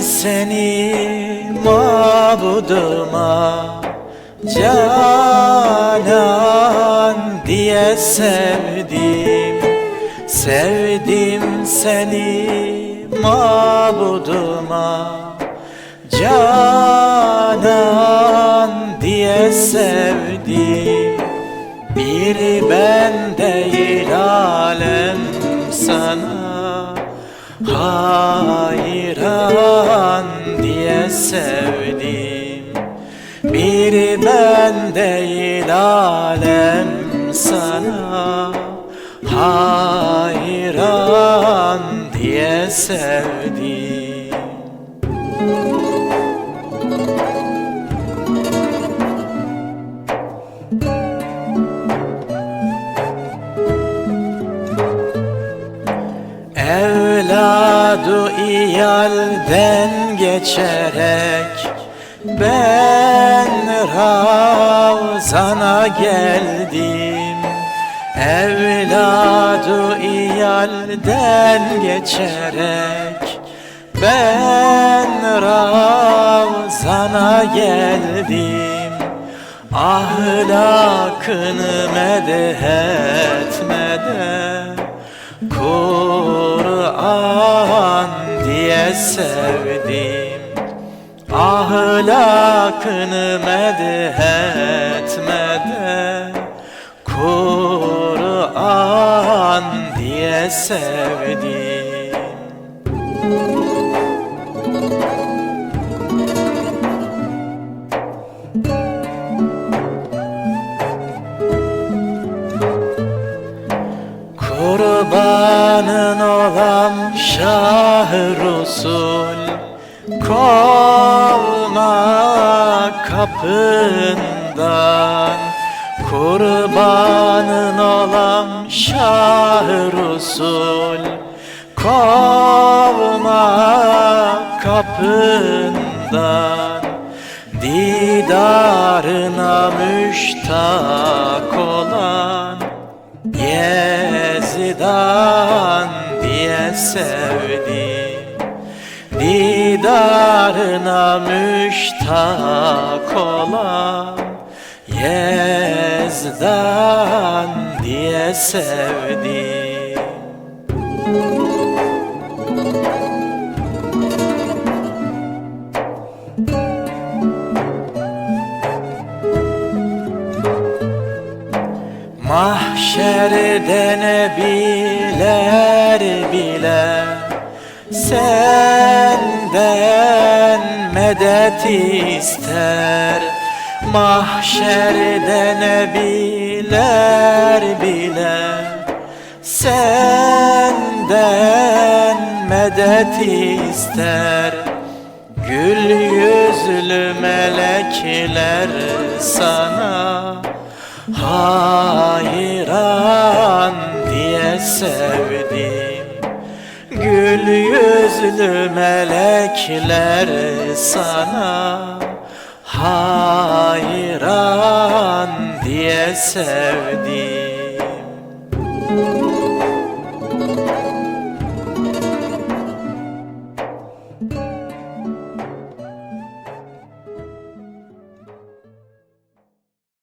seni mabuduma Canan diye sevdim. Sevdim seni mabuduma Canan diye sevdim. Bir ben değil alem sana Hayran diye sevdim. Bir ben değil alem sana. Hayran diye sevdim Evladu iyalden geçerek Ben Ravzan'a geldim. Evladu iyalden geçerek Ben Ravzan'a geldim. Ahlakını medeh etmeden Kur'an diye sevdim Ahlakını medeh etmeden Kur'an diye sevdim Şah Resul Kovma kapından. Kurbanın olam Şah Resul Kovma kapından. Didarına müştak olan Didarına müştak olan Yezdan diye sevdim. Mahşerde nebiler bile Senden medet ister. Mahşerde nebiler bile. Senden medet ister. Gül yüzlü melekler sana Hayran diye sevdim Gül yüzlü melekler sana Hayran diye sevdim